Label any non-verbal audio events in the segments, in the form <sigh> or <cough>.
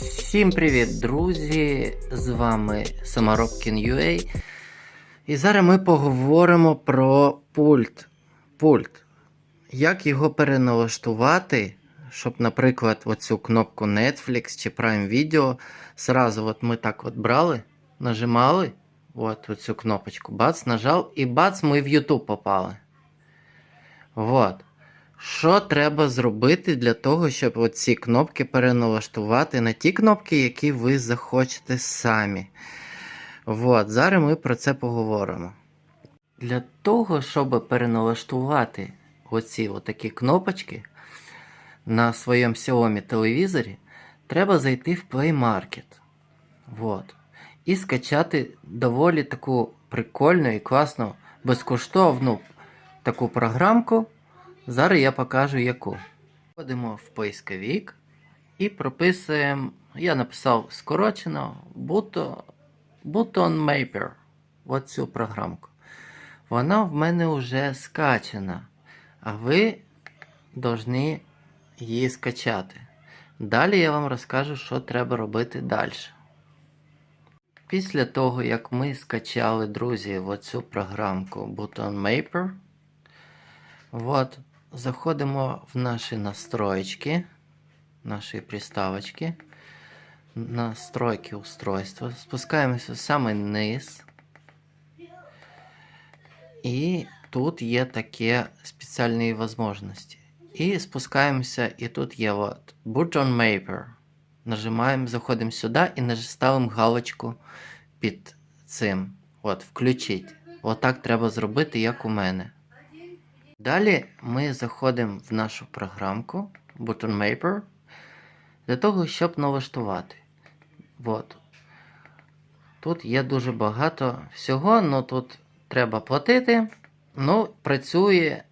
Всім привіт, друзі! З вами Саморобкін.ua І зараз ми поговоримо про пульт. Пульт. Як його переналаштувати, щоб, наприклад, оцю кнопку Netflix чи Prime Video зразу от ми так от брали, нажимали от оцю кнопочку, бац, нажав, і бац, ми в YouTube попали. Вот. Що треба зробити для того, щоб оці кнопки переналаштувати на ті кнопки, які ви захочете самі? От, зараз ми про це поговоримо. Для того, щоб переналаштувати оці отакі кнопочки на своєму Xiaomi телевізорі, треба зайти в Play Market. Вот. І скачати доволі таку прикольну і класну безкоштовну таку програмку. Зараз я покажу яку. Входимо в поисковик і прописуємо. Я написав скорочено Button, Mapper. Ось програмку. Вона в мене вже скачана. А ви повинні її скачати. Далі я вам розкажу, що треба робити далі. Після того, як ми скачали, друзі, оцю програмку Button Mapper, от, заходимо в наші настроечки, наші приставочки, настройки устройства, спускаємося в самий низ. І тут є такі спеціальні можливості. І спускаємося, і тут є от Button Mapper. Нажимаємо, заходимо сюди і ставимо галочку під цим. От, включить. Отак треба зробити, як у мене. Далі ми заходимо в нашу програмку Button Mapper для того, щоб налаштувати. От. Тут є дуже багато всього, але тут треба платити. Ну, працює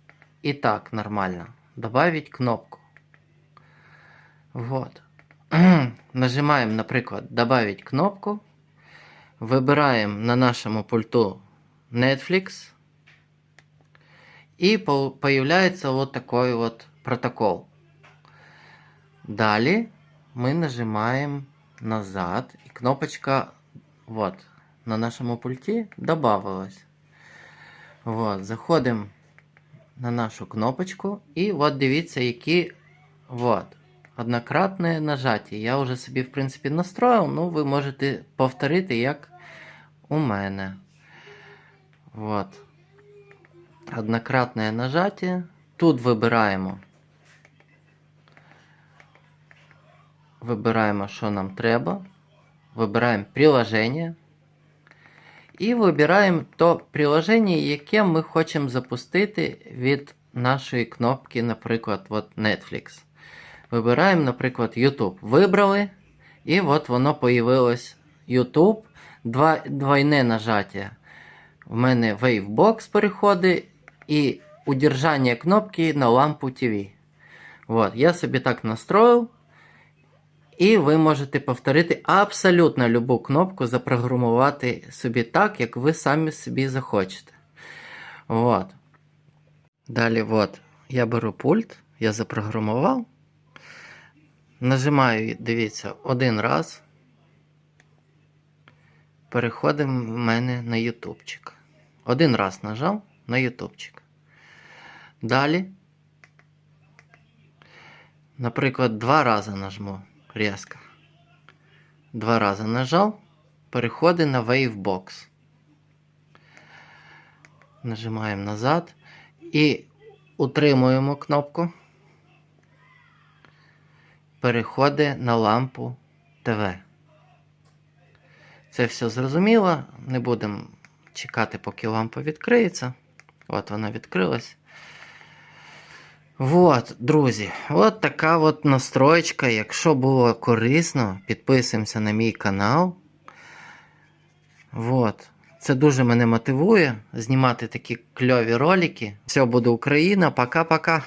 і так нормально. Добавить кнопку. Вот. <clears throat> Нажимаємо, наприклад, добавить кнопку. Вибираємо на нашому пульту Netflix. И по- появляется вот такой вот протокол. Далее мы нажимаем назад, и кнопочка вот на нашем пульте добавилась. Вот, заходим на нашу кнопочку, і от дивіться, які вот, однократне нажаття. Я вже собі, в принципі, настроїв, ну ви можете повторити, як у мене. Вот Однократное нажатие. Тут вибираємо. Вибираємо, що нам треба. Вибираємо приложення. І вибираємо то приложення, яке ми хочемо запустити від нашої кнопки, наприклад, от Netflix. Вибираємо, наприклад, YouTube. Вибрали. І от воно появилось YouTube. Два, двойне нажаття. В мене Wavebox переходить і удержання кнопки на лампу TV. Вот, я собі так настроїв. І ви можете повторити абсолютно любу кнопку, запрограмувати собі так, як ви самі собі захочете. Вот. Далі, от, я беру пульт, я запрограмував. Нажимаю, дивіться, один раз. Переходимо в мене на ютубчик. Один раз нажав на ютубчик. Далі. Наприклад, два рази нажму різко. Два рази нажав. Переходить на Wavebox. Нажимаємо назад. І утримуємо кнопку. Переходить на лампу ТВ. Це все зрозуміло. Не будемо чекати, поки лампа відкриється. От вона відкрилась. Вот, друзі, от така от настроєчка. Якщо було корисно, підписуємося на мій канал. Вот. Це дуже мене мотивує знімати такі кльові ролики. Все буде Україна. Пока-пока.